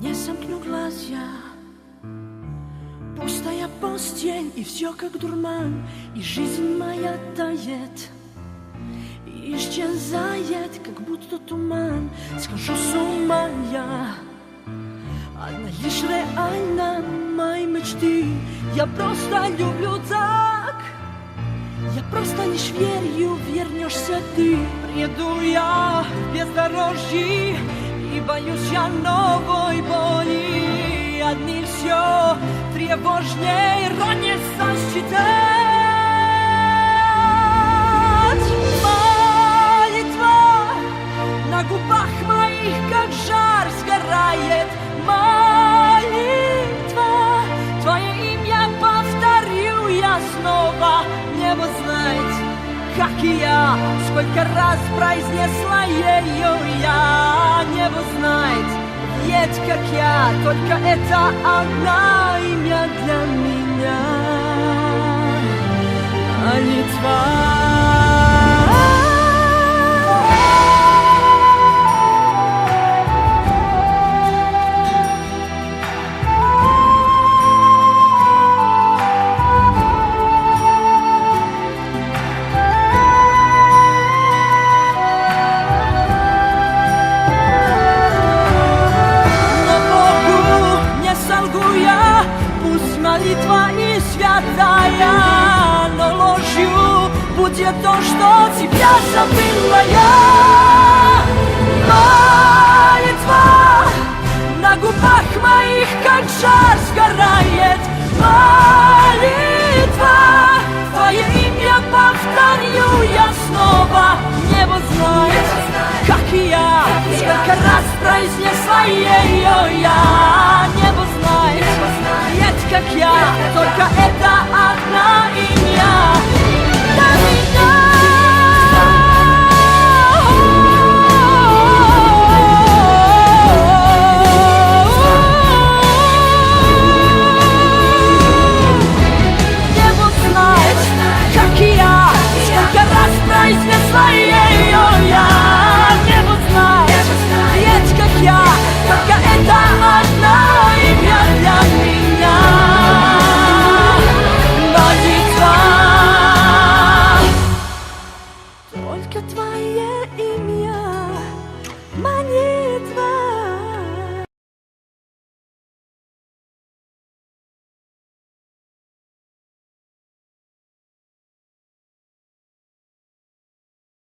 Не сомкну глаз я Пустая постень И все как дурман И жизнь моя тает И исчезает Как будто туман Схожу с ума я Одна лишь реально мои мечты Я просто люблю так. Я просто лишь верю Вернешься ты. Приеду я в бездорожье И боюсь я новой боли. Одни все тревожней Ранится считать повторю я снова Небо знает, как я Сколько раз произнесла ее я. Небо знает, ведь как я Только это одно имя для меня. Молитва будет то, что тебя забыла я. Молитва на губах моих, как жар сгорает. Молитва, твое имя повторю я снова. Небо знает, как и я, сколько раз произнесла ее я. Небо знает, ведь как я, только это